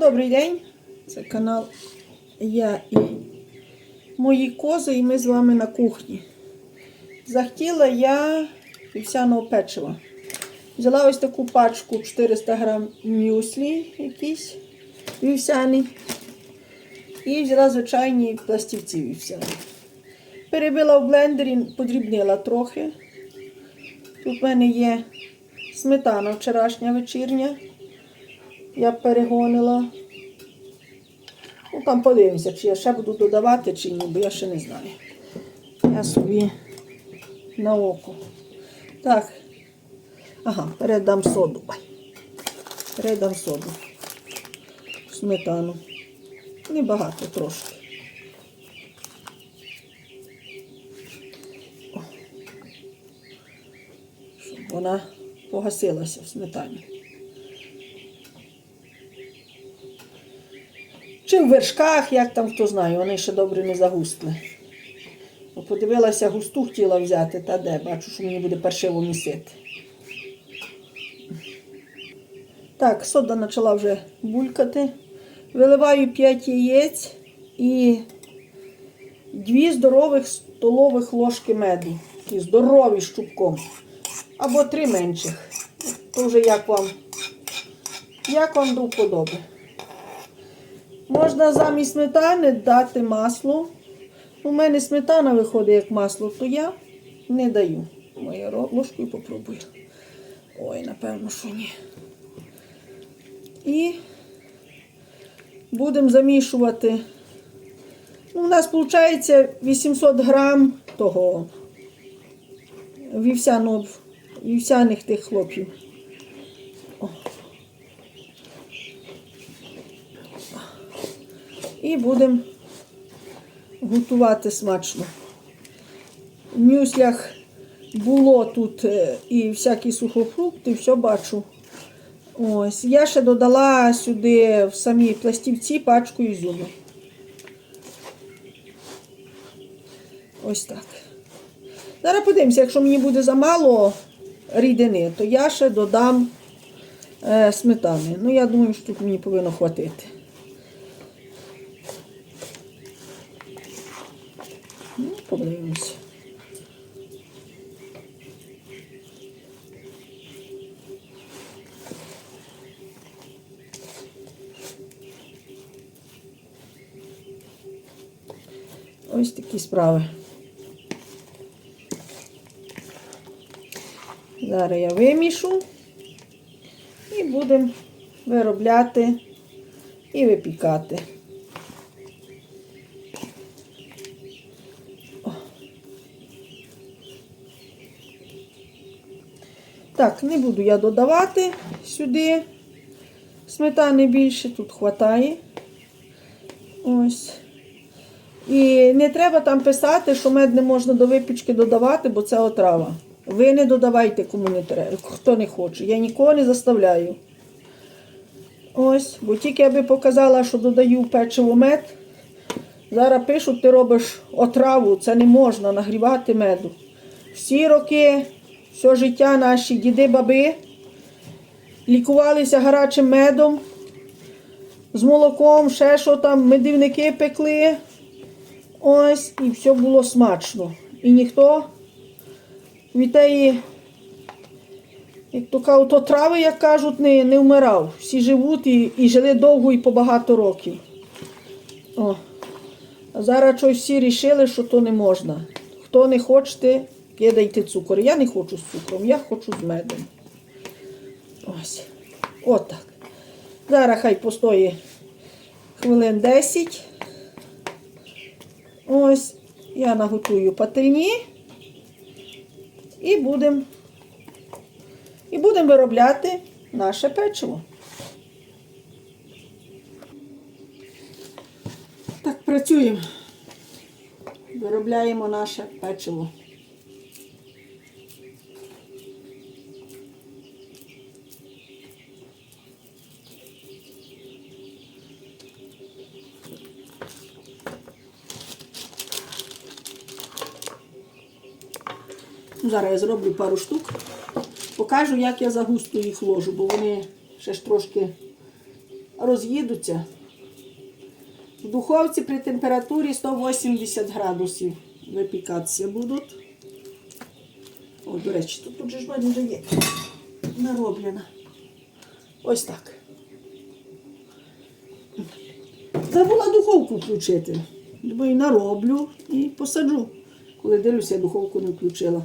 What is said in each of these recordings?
Добрий день, це канал Я і мої кози, і ми з вами на кухні. Захотіла я вівсяного печива. Взяла ось таку пачку 400 грам мюслі якийсь вівсяний. І взяла звичайні пластівці вівсяні. Перебила в блендері, подрібнила трохи. Тут в мене є сметана вчорашня вечірня. Я перегонила. Ну, там подивимося, чи я ще буду додавати, чи ні, бо я ще не знаю. Я собі на око. Так. Ага, передам соду. Передам соду. Сметану. Небагато трошки. О. Щоб вона погасилася в сметані. Чи в вершках, як там хто знає, вони ще добре не загустли. Подивилася, густу хотіла взяти, та де, бачу, що мені буде паршиво місити. Так, сода почала вже булькати. Виливаю 5 яєць і 2 здорових столових ложки меду. Такі здорові з чубком. Або 3 менших. То вже як вам, як вам до вподоби. Можна замість сметани дати масло. У мене сметана виходить як масло, то я не даю. Моя ложкою попробую. Ой, напевно, що ні. І будемо замішувати. Ну, у нас виходить 800 грам того вівсяного, вівсяних тих хлопців. І будемо готувати смачно. В мюслях було тут е, і всякі сухофрукти, все бачу. Ось. Я ще додала сюди в самі пластівці пачку ізюму. Ось так. Зараз подивимося, якщо мені буде замало рідини, то я ще додам е, сметани. Ну, я думаю, що тут мені повинно хватити. Подивимося. Ось такі справи. Зараз я вимішу і будемо виробляти і випікати. Так, не буду я додавати сюди сметани більше, тут хватає. Ось. І не треба там писати, що мед не можна до випічки додавати, бо це отрава. Ви не додавайте, кому не треба, хто не хоче. Я нікого не заставляю. Ось, бо тільки я би показала, що додаю печиво мед. Зараз пишуть, ти робиш отраву, це не можна нагрівати меду. Всі роки, все життя наші діди, баби лікувалися гарячим медом, з молоком, ще що там, медівники пекли. Ось, і все було смачно. І ніхто від тієї, як то кажуть, то трави, як кажуть, не, не вмирав. Всі живуть і, і жили довго і по багато років. О. А зараз щось всі рішили, що то не можна. Хто не хочете, кидайте цукор. Я не хочу з цукром, я хочу з медом. Ось. Отак. Зараз хай постоїть хвилин 10. Ось я наготую пательні і будемо і будемо виробляти наше печиво. Так, працюємо. Виробляємо наше печиво. Зараз я зроблю пару штук. Покажу, як я загусту їх ложу, бо вони ще ж трошки роз'їдуться. В духовці при температурі 180 градусів випікатися будуть. О, до речі, тут тут же ж вже є нароблена. Ось так. Забула духовку включити. Думаю, нароблю і посаджу. Коли дивлюся, я духовку не включила.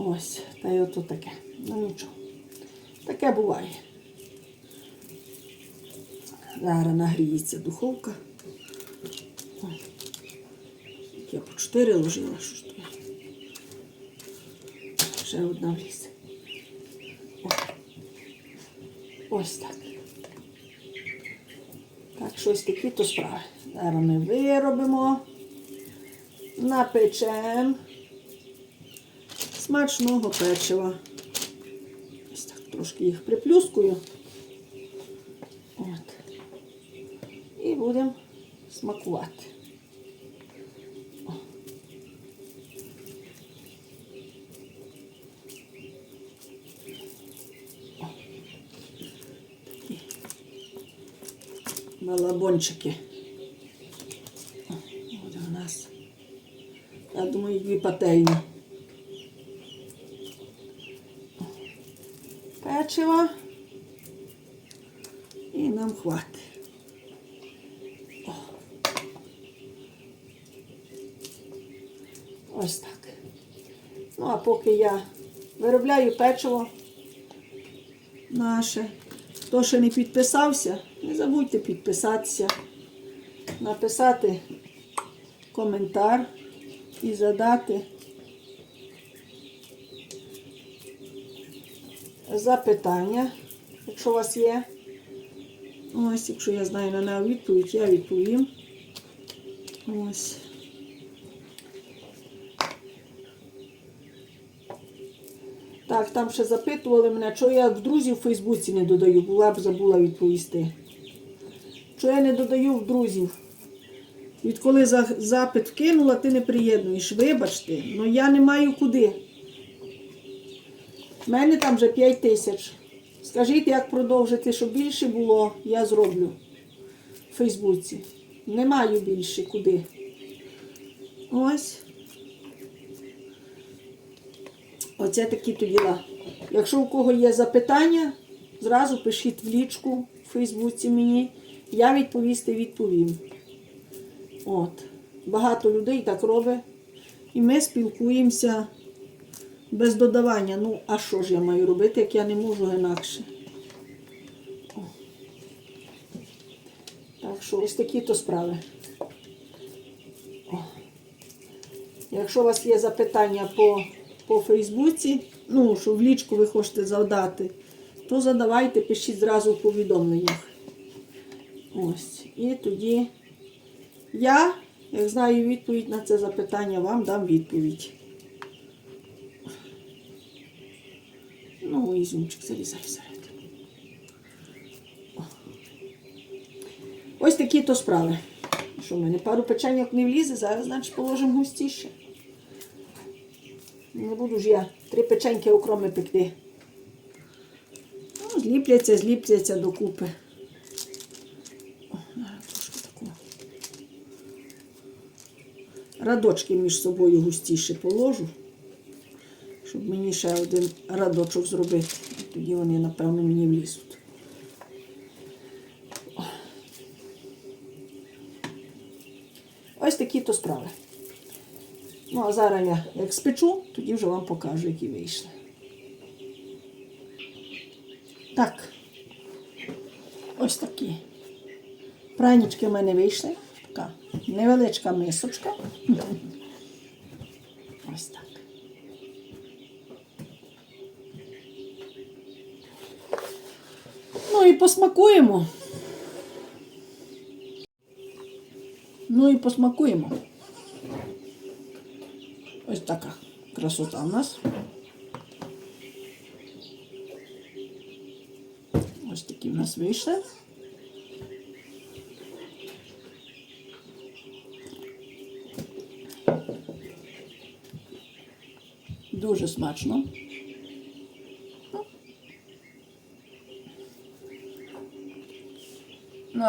Ось, та й ото таке. Ну нічого. Таке буває. Зараз нагріється духовка. Я по 4 ложила, що ж то. Ще одна влізе. О. Ось так. Так, щось такі то справи. Зараз ми виробимо, напечемо смачного печива. Ось так трошки їх приплюскую. От. І будемо смакувати. О. О. Буде у нас. Я думаю, дві пательні. Печиво. І нам хватить. Ось так. Ну, а поки я виробляю печиво наше. Хто ще не підписався, не забудьте підписатися, написати коментар і задати запитання, якщо у вас є. Ось, якщо я знаю на неї відповідь, я відповім. Ось. Так, там ще запитували мене, що я в друзів в Фейсбуці не додаю, була б забула відповісти. Що я не додаю в друзів. Відколи запит вкинула, ти не приєднуєш. Вибачте, але я не маю куди. У мене там вже 5 тисяч. Скажіть, як продовжити, щоб більше було, я зроблю в Фейсбуці. Не маю більше куди. Ось. Оце такі то діла. Якщо у кого є запитання, зразу пишіть в лічку в Фейсбуці мені. Я відповісти відповім. От. Багато людей так робить. І ми спілкуємося без додавання. Ну, а що ж я маю робити, як я не можу інакше? О. Так що ось такі то справи. О. Якщо у вас є запитання по, по Фейсбуці, ну, що в лічку ви хочете задати, то задавайте, пишіть зразу в повідомленнях. Ось. І тоді я, як знаю відповідь на це запитання, вам дам відповідь. Ну, ізюмчик зарізай всередину. Ось такі то справи. Що в мене пару печеньок не влізе, зараз, значить, положимо густіше. Не буду ж я три печеньки окроми пекти. Ну, зліпляться, зліпляться докупи. Радочки між собою густіше положу, мені ще один радочок зробити. Тоді вони, напевно, мені влізуть. Ось такі то справи. Ну, а зараз я як спечу, тоді вже вам покажу, які вийшли. Так. Ось такі. Пранічки в мене вийшли. Така невеличка мисочка. Ось так. Ну і посмакуємо. Ну і посмакуємо. Ось така красота у нас. Ось такі в нас вийшли. Дуже смачно.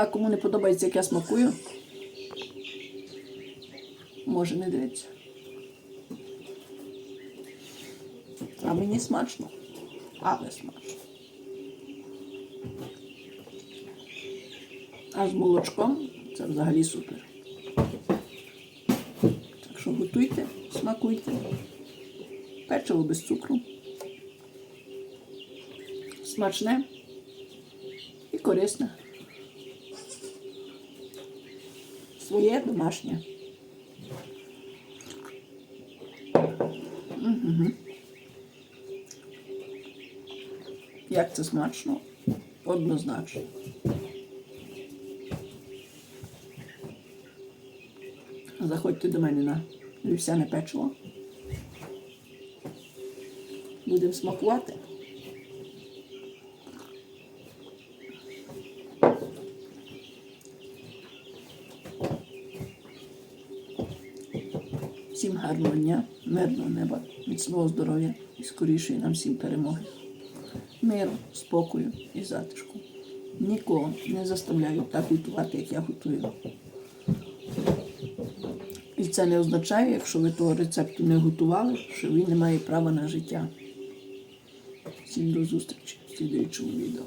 А кому не подобається, як я смакую, може не дивитися. А мені смачно. Але смачно. А з молочком це взагалі супер. Так що готуйте, смакуйте. Печиво без цукру. Смачне і корисне. Своє домашнє. Мгм. Як це смачно? Однозначно. Заходьте до мене на вівсяне печиво. Будемо смакувати. Всім гарного дня, мирного неба, міцного здоров'я і скорішої нам всім перемоги. Миру, спокою і затишку. Нікого не заставляю так готувати, як я готую. І це не означає, якщо ви того рецепту не готували, що він не має права на життя. Всім до зустрічі в слідуючому відео.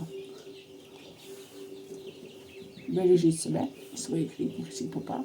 Бережіть себе і своїх рідних. Всім попав.